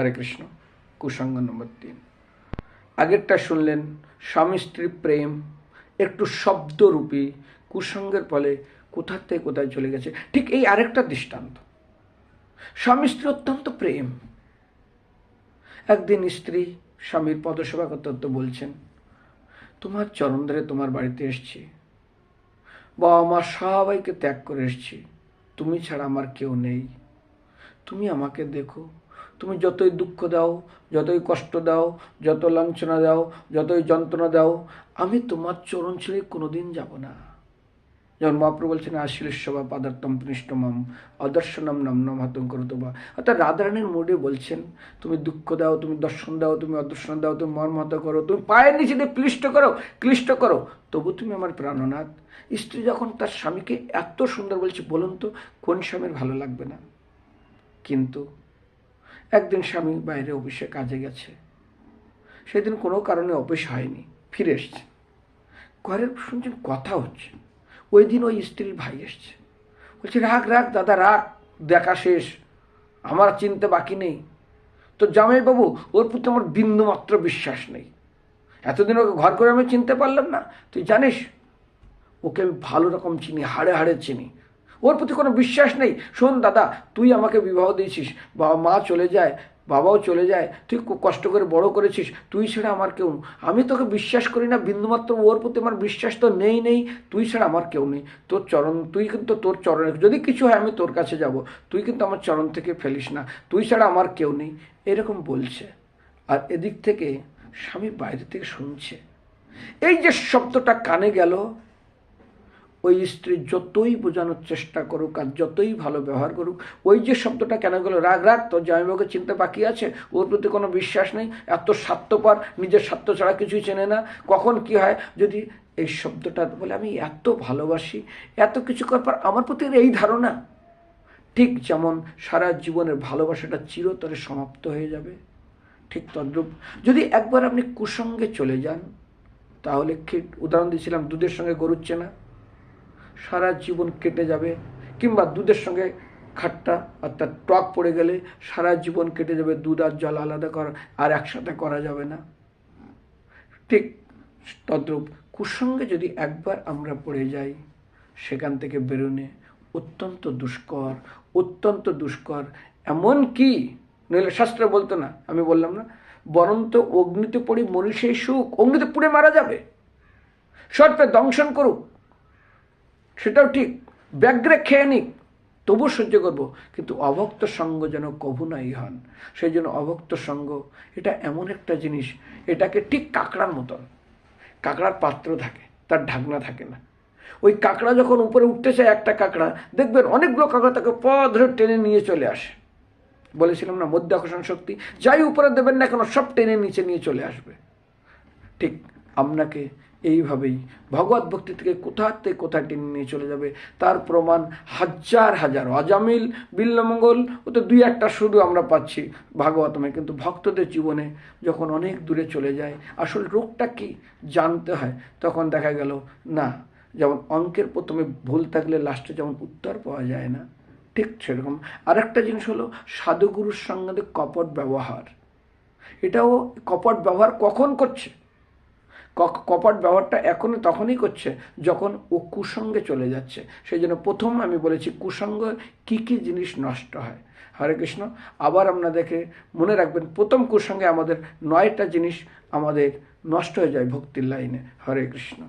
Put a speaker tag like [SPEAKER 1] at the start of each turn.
[SPEAKER 1] হরে কৃষ্ণ কুসঙ্গ নম্বর তিন আগেরটা শুনলেন, স্বামী স্ত্রী প্রেম, একটু শব্দরূপী কুসঙ্গের ফলে কোথার থেকে কোথায় চলে গেছে? ঠিক এই আরেকটা দৃষ্টান্ত। স্বামী স্ত্রী অত্যন্ত প্রেম। একদিন স্ত্রী স্বামীর পদসেবা করতে করতে বলছেন, তোমার চরণ ধরে তোমার বাড়িতে এসছি। বাবা মা সবাইকে ত্যাগ করে এসছি। তুমি ছাড়া আমার কেউ নেই। তুমি আমাকে দেখো তুমি যতই দুঃখ দাও, যতই কষ্ট দাও যত লাঞ্ছনা দাও, যতই যন্ত্রণা দাও, আমি তোমার চরণ ছেড়ে কোনোদিন যাব না। যেমন মহাপ্রভু বলছেন আশিলেশ্ববা পাদার্থম পৃষ্ঠমম অদর্শনম নম নম হাতম করতো বা। অর্থাৎ রাধারানীর মোডে বলছেন, তুমি দুঃখ দাও, তুমি দর্শন দাও, তুমি অদর্শন দাও, তুমি মর্মহত করো, তুমি পায়ের নিচে দিয়ে ক্লিষ্ট করো ক্লিষ্ট করো। তবু তুমি আমার প্রাণনাথ। স্ত্রী যখন তার স্বামীকে এত সুন্দর বলছে, বলুন তো, কোন স্বামীর ভালো লাগবে না? কিন্তু একদিন স্বামী বাইরে অফিসে কাজে গেছে। সেদিন কোনো কারণে অফিস হয়নি, ফিরে এসছে। ঘরের শুনছেন কথা হচ্ছে। ওই দিন ওই স্ত্রীর ভাই এসছে। বলছে রাখ রাখ দাদা রাখ দেখা শেষ। আমার চিনতে বাকি নেই। তো জামাইবাবু, ওর প্রতি আমার বিন্দু মাত্র বিশ্বাস নেই। এতদিন ওকে ঘর করে আমি চিনতে পারলাম না। তুই জানিস, ওকে আমি ভালো রকম চিনি, হাড়ে হাড়ে চিনি। ওর প্রতি কোনো বিশ্বাস নেই। শোন দাদা, তুই আমাকে বিবাহ দিয়েছিস। বাবা মা চলে যায়, বাবাও চলে যায়, তুই খুব কষ্ট করে বড় করেছিস, তুই ছাড়া আমার কেউ আমি তোকে বিশ্বাস করি না, বিন্দুমাত্র ওর প্রতি আমার বিশ্বাস তো নেই নেই, তুই ছাড়া আমার কেউ নেই। তোর চরণ, তুই কিন্তু তোর চরণে, যদি কিছু হয় আমি তোর কাছে যাব। তুই কিন্তু আমার চরণ থেকে ফেলিস না, তুই ছাড়া আমার কেউ নেই। এরকম বলছে। আর এদিক থেকে স্বামী বাইরে থেকে শুনছে। এই যে শব্দটা কানে গেল ওই স্ত্রী যতই বোঝানোর চেষ্টা করুক আর যতই ভালো ব্যবহার করুক, ওই যে শব্দটা কেন গেল? রাগ রাগ, তোর জামাইবাবুকে চিনতে বাকি আছে? ওর প্রতি কোনো বিশ্বাস নেই? এত স্বার্থপর, নিজের স্বার্থ ছাড়া কিছুই চেনে না? কখন কি হয়? যদি এই শব্দটা বলে, আমি এত ভালোবাসি, এত কিছু করার পর আমার প্রতি এই ধারণা? ঠিক যেমন সারা জীবনের ভালোবাসাটা চিরতরে সমাপ্ত হয়ে যাবে। ঠিক তদ্রূপ। যদি একবার আপনি কুসঙ্গে চলে যান, তাহলে ঠিক উদাহরণ দিয়েছিলাম, দুধের সঙ্গে গরুর চেনা? সারা জীবন কেটে যাবে, কিংবা দুধের সঙ্গে খাট্টা অর্থাৎ টক পড়ে গেলে সারা জীবন কেটে যাবে, দুধ আর জল আলাদা করা, আর একসাথে করা যাবে না। ঠিক তদ্রূপ কুসঙ্গে যদি একবার আমরা পড়ে যাই, সেখান থেকে বেরোনে অত্যন্ত দুষ্কর অত্যন্ত দুষ্কর। এমন কি নইলে শাস্ত্র বলতো না, আমি বললাম না, বরন্ত অগ্নিতে পড়ি, মনীষের সুখ, অগ্নিতে পুড়ে মারা যাবে। সর্পে দংশন করুক সেটাও ঠিক। ব্যাগ্রে খেয়ে নিক তবু সহ্য করব। কিন্তু অভক্ত সঙ্গ যেন কভু নাই হন, সেই জন্য অভক্ত সঙ্গ, এটা এমন একটা জিনিস, এটাকে ঠিক কাঁকড়ার মতন। কাঁকড়ার পাত্র থাকে, তার ঢাকনা থাকে না। ওই কাঁকড়া যখন উপরে উঠতে চায় একটা কাঁকড়া, দেখবেন অনেকগুলো কাঁকড়া তাকে প টেনে নিয়ে চলে আসে। বলেছিলাম না, মধ্য আকর্ষণ শক্তি, যাই উপরে দেবেন না কেন, সব টেনে নিচে নিয়ে চলে আসবে। ঠিক আপনাকে এইভাবেই ভগবত ভক্তি থেকে কোথা থেকে কোথায় টেনে নিয়ে চলে যাবে? তার প্রমাণ হাজার হাজার। অজামিল, বিল্লমঙ্গল, ও তো দুই একটা শুধু আমরা পাচ্ছি ভাগবতমে কিন্তু ভক্তদের জীবনে যখন অনেক দূরে চলে যায়, আসল রোগটা কি জানতে হয়, তখন দেখা গেল, না, যেমন অঙ্কের প্রথমে ভুল থাকলে লাস্টে যেমন উত্তর পাওয়া যায় না, ঠিক সেরকম। আরেকটা জিনিস হলো সাধুগুরুর সঙ্গে কপট ব্যবহার। এটাও কপট ব্যবহার কখন করছে? কপট ব্যবহারটা এখনও তখনই করছে যখন ও কুসঙ্গে চলে যাচ্ছে। সেই জন্য প্রথম আমি বলেছি কুসঙ্গ কি কি জিনিস নষ্ট হয়? হরে কৃষ্ণ, আবার আপনাদেরকে মনে রাখবেন, প্রথম কুসঙ্গে আমাদের নয়টা জিনিস আমাদের নষ্ট হয়ে যায় ভক্তির লাইনে। হরে কৃষ্ণ।